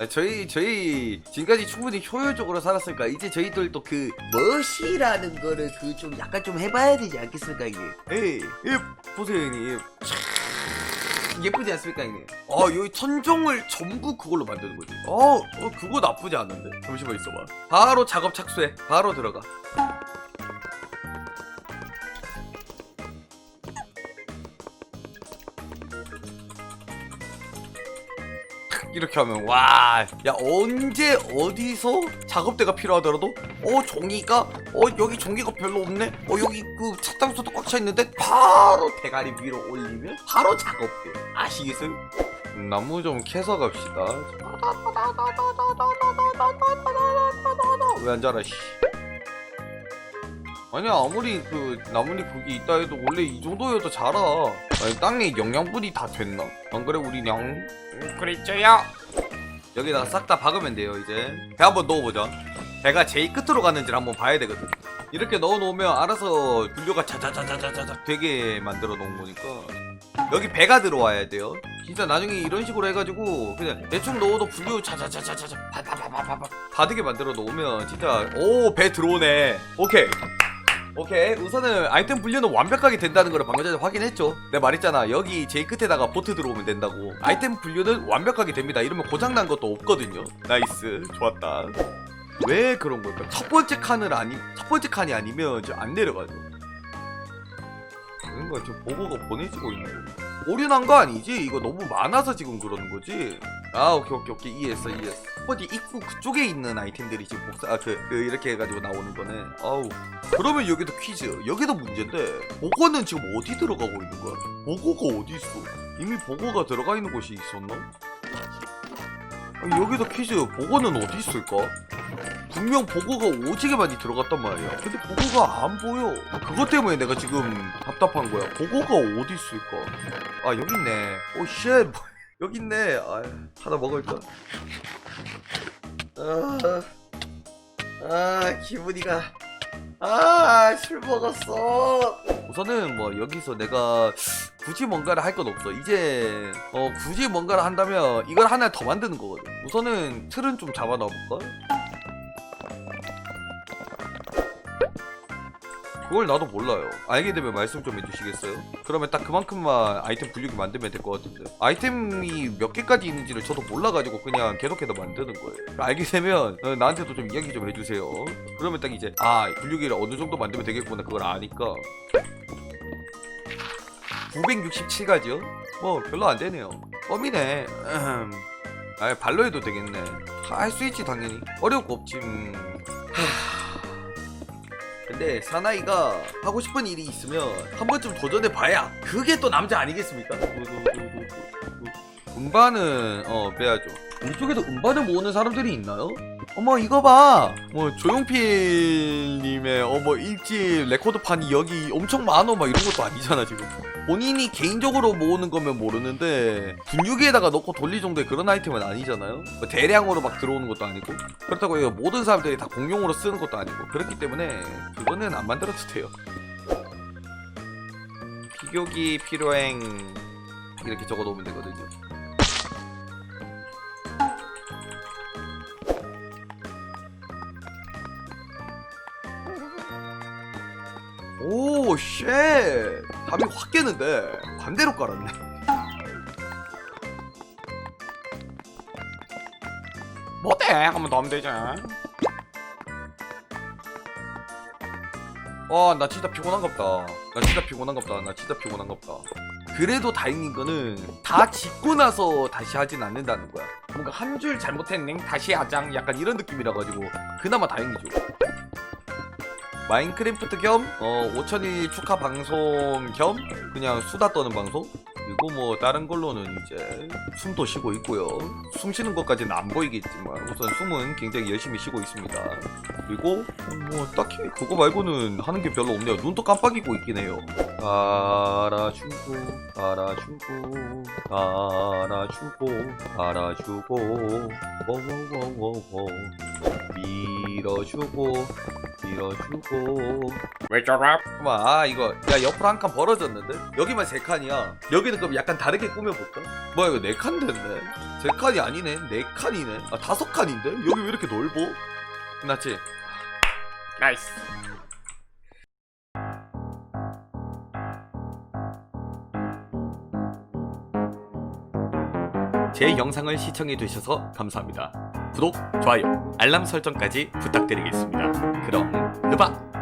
아, 저희 저희 지금까지 충분히 효율적으로 살았으니까 이제 저희들도 그 멋이라는 거를 그 좀 약간 좀 해봐야 되지 않겠습니까 이게? 에이, 예, 보세요 형님. 촤, 예쁘지 않습니까 형님? 아 여기 천정을 전부 그걸로 만드는 거지. 어, 어 그거 나쁘지 않은데. 잠시만 있어봐. 바로 작업 착수해. 바로 들어가. 이렇게 하면 와, 야 언제 어디서 작업대가 필요하더라도 어 종이가 어 여기 종이가 별로 없네. 어 여기 그 사탕수도 꽉 차 있는데 바로 대가리 위로 올리면 바로 작업대. 아시겠어요? 나무 좀 캐서 갑시다. 왜안 자라 씨. 아니 아무리 그 나뭇잎 그게 있다 해도 원래 이 정도여도 자라. 아니 땅에 영양분이 다 됐나? 안 그래 우리 냥? 음, 그랬죠요. 여기다가 싹 다 박으면 돼요 이제. 배 한번 넣어보자. 배가 제일 끝으로 가는지를 한번 봐야 되거든. 이렇게 넣어놓으면 알아서 분류가 자자자자자자 되게 만들어 놓은 거니까. 여기 배가 들어와야 돼요. 진짜 나중에 이런 식으로 해가지고 그냥 대충 넣어도 분류 자자자자자자 바바바바바 다되게 만들어 놓으면 진짜 오 배 들어오네. 오케이. 오케이. 우선은 아이템 분류는 완벽하게 된다는 걸 방금 전에 확인했죠. 내가 말했잖아. 여기 제일 끝에다가 보트 들어오면 된다고. 아이템 분류는 완벽하게 됩니다. 이러면 고장난 것도 없거든요. 나이스. 좋았다. 왜 그런 걸까? 첫 번째 칸을 아니 첫 번째 칸이 아니면 안 내려가죠. 뭔가 지금 보고가 보내지고 거 오류난 거 아니지? 이거 너무 많아서 지금 그러는 거지? 아 오케이 오케이 오케이. 이해했어 이해했어. 첫 번째 입구 그쪽에 있는 아이템들이 지금 복사 아그 그 이렇게 해가지고 나오는 거네. 아우 그러면 여기도 퀴즈. 여기도 문제인데 보고는 지금 어디 들어가고 있는 거야? 보고가 어디 있어? 이미 보고가 들어가 있는 곳이 있었나? 아니, 여기도 퀴즈. 보고는 어디 있을까? 분명 보고가 오지게 많이 들어갔단 말이야. 근데 보고가 안 보여. 그것 때문에 내가 지금 답답한 거야. 보고가 어디 있을까? 아 여기 있네. 오쉣. 여기 있네. 아 하나 먹을까 아, 아 기분이가 아 술 먹었어. 우선은 뭐 여기서 내가 굳이 뭔가를 할 건 없어. 이제 어 굳이 뭔가를 한다면 이걸 하나 더 만드는 거거든. 우선은 틀은 좀 잡아 넣어볼까 그걸 나도 몰라요. 알게 되면 말씀 좀 해주시겠어요? 그러면 딱 그만큼만 아이템 분류기 만들면 될 것 같은데. 아이템이 몇 개까지 있는지를 저도 몰라가지고 그냥 계속해서 만드는 거예요. 알게 되면 어, 나한테도 좀 이야기 좀 해주세요. 그러면 딱 이제 아 분류기를 어느 정도 만들면 되겠구나 그걸 아니까. 967가지요? 뭐 별로 안 되네요. 껌이네. 음. 아 발로 해도 되겠네. 할 수 있지 당연히. 어려울 거 없지. 음. 하... 근데 사나이가 하고 싶은 일이 있으면 한 번쯤 도전해 봐야 그게 또 남자 아니겠습니까? 음반은 어 빼야죠. 우리 쪽에도 음반을 모으는 사람들이 있나요? 어머 이거 봐. 뭐 조용필님의 어머 일집 레코드판이 여기 엄청 많어 막 이런 것도 아니잖아 지금. 본인이 개인적으로 모으는 거면 모르는데 분유기에다가 넣고 돌릴 정도의 그런 아이템은 아니잖아요. 뭐 대량으로 막 들어오는 것도 아니고 그렇다고 이거 모든 사람들이 다 공용으로 쓰는 것도 아니고 그렇기 때문에 그거는 안 만들어도 돼요. 비교기 필요행 이렇게 적어 놓으면 되거든요. 오, 쉣! 답이 확 깨는데 반대로 깔았네. 뭐대? 더 하면 되지. 와, 나 진짜 피곤한갑다. 나 진짜 피곤한갑다. 나 진짜 피곤한갑다. 그래도 다행인 거는 다 짓고 나서 다시 하진 않는다는 거야. 뭔가 한 줄 잘못했네. 다시 하장. 약간 이런 느낌이라 가지고 그나마 다행이죠. 마인크래프트 겸 어, 5천일 축하 방송 겸 그냥 수다 떠는 방송? 그리고 뭐 다른 걸로는 이제 숨도 쉬고 있고요. 숨 쉬는 것까지는 안 보이겠지만 우선 숨은 굉장히 열심히 쉬고 있습니다. 그리고 뭐 딱히 그거 말고는 하는 게 별로 없네요. 눈도 깜빡이고 있긴 해요. 알아주고 알아주고 알아주고 알아주고 워워워워워 밀어주고 밀어주고 왜 저래? 잠깐만 아 이거 야 옆으로 한 칸 벌어졌는데? 여기만 세 칸이야 여기는 그럼 약간 다르게 꾸며볼까? 뭐야 이거 네 칸 됐네 세 칸이 아니네 네 칸이네 아 다섯 칸인데? 여기 왜 이렇게 넓어? 끝났지? 나이스. 제 영상을 시청해 주셔서 감사합니다. 구독, 좋아요, 알람 설정까지 부탁드리겠습니다. 그럼 느바!